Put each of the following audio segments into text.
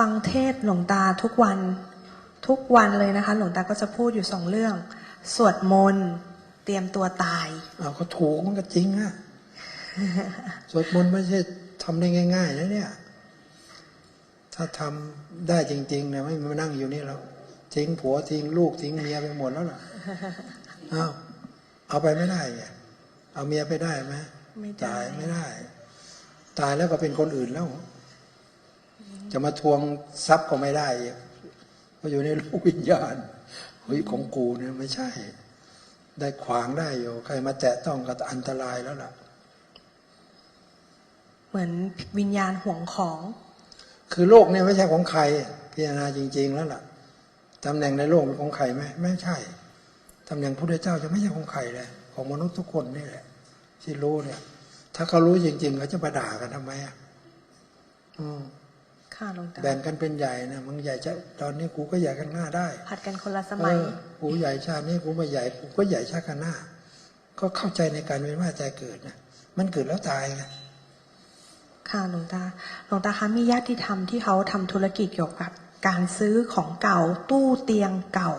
ฟังเทศน์หลวงตาทุกวันทุกวันเลยนะคะ หลวงตาก็จะพูดอยู่สองเรื่อง สวดมนต์เตรียมตัวตายเอาก็ถูกมันก็จริงอะสวดมนต์ไม่ใช่ทำได้ง่ายๆนะเนี่ย ถ้าทำได้จริงๆเนี่ยไม่มานั่งอยู่นี่แล้วทิ้งผัวทิ้งลูกทิ้งเมียไปหมดแล้วล่ะเอาเอาไปไม่ได้ไงเอาเมียไปได้ไหมไม่ได้ตายไม่ได้ ตายแล้วก็เป็นคนอื่นแล้ว จะมาทวงทรัพย์ก็ไม่ได้อีกเพราะอยู่ในโลกวิญญาณเฮ้ยของกูเนี่ยไม่ใช่ ได้ขวางได้อยู่ใครมาแตะต้องก็อันตรายแล้วล่ะ เหมือนวิญญาณห่วงของ คือโลกเนี่ยไม่ใช่ของใคร พิจารณาจริง ๆ แล้วล่ะตำแหน่งในโลกเป็นของใครไหมไม่ใช่ตำแหน่งพระเจ้าจะไม่ใช่ของใครเลยของมนุษย์ทุกคนนี่แหละ ที่รู้เนี่ย ถ้าเขารู้จริง ๆเขาจะมาด่ากันทำไมอะอืม ค่ะหลวงตาแบ่งกันเป็นใหญ่นะมึงใหญ่จะตอนนี้กูก็ใหญ่กันหน้าได้ ผัดกันคนละสเอมัยอกูใหญ่ชาตินี้กูไม่ใหญ่กูก็ใหญ่ชาติกันหน้า ก็เข้าใจในการเวียนว่ายใจเกิดนะมันเกิดแล้วตายไงค่ะหลวงตาหลวงตาคะมีญาติธรรมที่เขาทำธุรกิจเกี่ยวกับการซื้อของเก่าตู้เตียงเก่า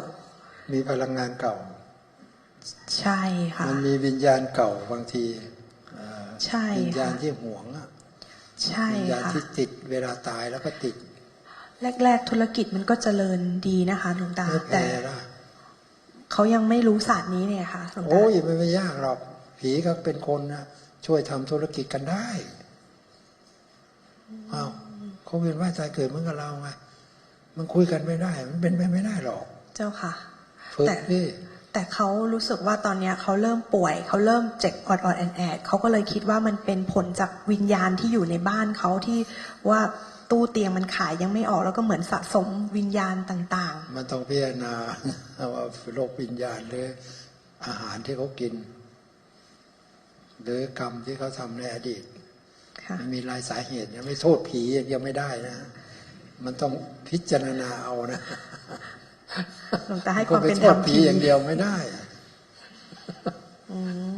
มีพลังงานเก่า ใช่ค่ะมันมีวิญญาณเก่าบางทีเอ่อใช่วิญญาค่ะณที่หวงอะ ใช่วิญญาณค่ะ ที่ติดเวลาตายแล้วก็ติดแรก ๆ ธุรกิจมันก็เจริญดีนะคะหลวงตา ไม่แต่แพ้ละเขายังไม่รู้ศาสตร์นี้เนี่ยค่ะหลวงตาโอ้ยมันไม่ยากหรอก ผีก็เป็นคนนะช่วยทำธุรกิจกันได้อ้าวเขาเวียนว่ายตายเกิดเหมือนกับเราไงมันคุยกันไม่ได้ มันเป็นไปไม่ได้หรอกเจ้าค่ะ ฝึกแต่ที่ แต่เขารู้สึกว่าตอนเนี้ยเขาเริ่มป่วย เขาเริ่มเจ็บออดๆแอดแอดเขาก็เลยคิดว่ามันเป็นผลจากวิญญาณที่อยู่ในบ้านเขาที่ว่าตู้เตียงมันขายยังไม่ออกแล้วก็เหมือนสะสมวิญญาณต่างมันต้องพิจารณาว่าโรควิญญาณหรืออาหารที่เขากิน หรือกรรมที่เขาทำในอดีตๆค่ะมันมีหลายสาเหตุยังไม่โทษผีอย่างเดียวไม่ได้นะ มันต้องพิจารณาเอานะ หลวงตาให้คก็วามไปเป็นโทธรรษมผีอย่างเดียวไม่ได้อืม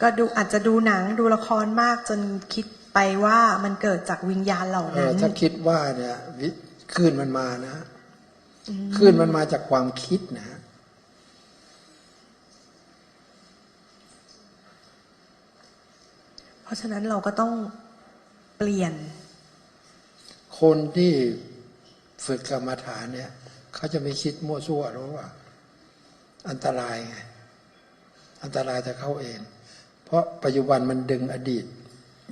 ก็ดูอาจจะดูหนังดูละครมากจนคิดไปว่ามันเกิดจากวิญญาณเหล่าเอนั้อนถ้าคิดว่าเนี่ยวิคลื่นมันมานะคลื่นมันมาจากความคิดนะเพราะฉะนั้นเราก็ต้องเปลี่ยน คนที่ฝึกกรรมฐานเนี่ย เขาจะไม่คิดมั่วซั่วหรือว่า อันตรายไงอันตรายแต่เขาเอง เพราะปัจจุบันมันดึงอดีต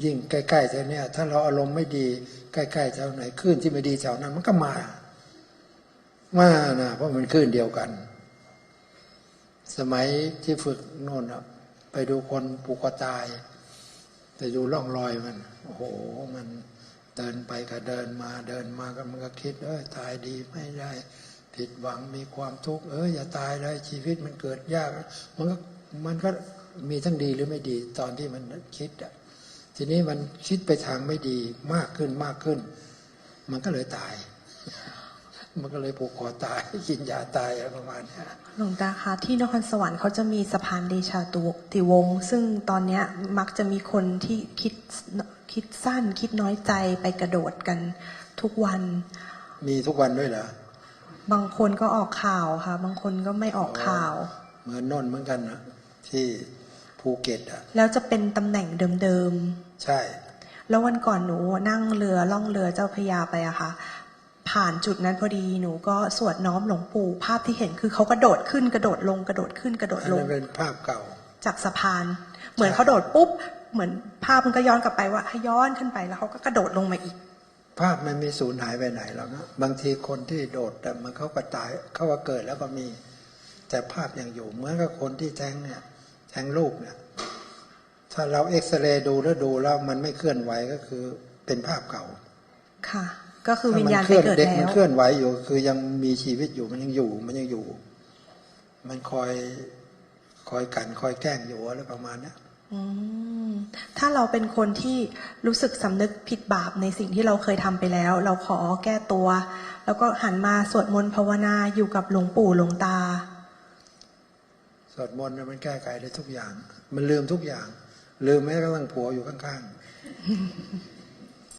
ยิ่งใกล้ๆแถวเนี้ยถ้าเราอารมณ์ไม่ดีใกล้ๆแถวไหนคลื่นที่ไม่ดีแถวนั้น มันก็มา มานะเพราะมันคลื่นเดียวกัน สมัยที่ฝึกโน่นอะไปดูคนผูกคอตายไปดูร่องรอยมัน โอ้โหมัน เดินไปก็เดินมาเดินมาก็มันก็คิดเอ้ยตายดีไม่ได้ ผิดหวังมีความทุกข์เอ้ยอย่าตายเลยชีวิตมันเกิดยาก มันก็มันก็มีทั้งดีหรือไม่ดีตอนที่มันคิดอะทีนี้มันคิดไปทางไม่ดีมากขึ้นมากขึ้น มันก็เลยตาย มันก็เลยผูกคอตายกินยาตายอะไรประมาณนี้หลวงตาคะที่นครสวรรค์เขาจะมีสะพานเดชาตุติวงศ์ซึ่งตอนเนี้ยมักจะมีคนที่คิด คิดสั้นคิดน้อยใจไปกระโดดกันทุกวัน มีทุกวันด้วยเหรอบางคนก็ออกข่าวค่ะ บางคนก็ไม่ออกข่าว เหมือนนนท์เหมือนกันนะที่ภูเก็ตอะ แล้วจะเป็นตำแหน่งเดิมใช่ๆแล้ววันก่อนหนูนั่งเรือล่องเรือเจ้าพระยาไปอะค่ะ ผ่านจุดนั้นพอดีหนูก็สวดน้อมหลวงปู่ภาพที่เห็นคือเขากระโดดขึ้นกระโดดลงกระโดดขึ้นกระโดดอันลนั้งนเป็นภาพเก่า จากสะพาน เหมือนเขาโดดปุ๊บ เหมือนภาพมันก็ย้อนกลับไปว่าให้ย้อนขึ้นไปแล้วเขาก็กระโดดลงมาอีก ภาพมันมีสูญหายไปไหนหรอกนะบางทีคนที่โดดแต่มันเขาก็ตายเขาก็เกิดแล้วก็มี แต่ภาพยังอยู่เหมือนกับคนที่แทงเนี่ยแทงลูกเนี่ยถ้าเราเอ็กซเรย์ดูแล้วดูแล้วมันไม่เคลื่อนไหวก็คือเป็นภาพเก่า ค่ะ ก็คือวิญถ้ญาณเคไปลื่อนเกิดเด็กแล้มันวเคลื่อนไหวอยู่ คือยังมีชีวิตอยู่มันยังอยู่มันยังอยู่ มันคอยคอยกันคอยแกล้งอยู่อะไรประมาณเนี้ยอืม ถ้าเราเป็นคนที่รู้สึกสำนึกผิดบาปในสิ่งที่เราเคยทำไปแล้ว เราขอแก้ตัว แล้วก็หันมาสวดมนต์ภาวนาอยู่กับหลวงปู่หลวงตา สวดมนต์มันแก้ไขได้ทุกอย่าง มันลืมทุกอย่าง ลืมแม้กระทั่งผัวอยู่ข้างๆ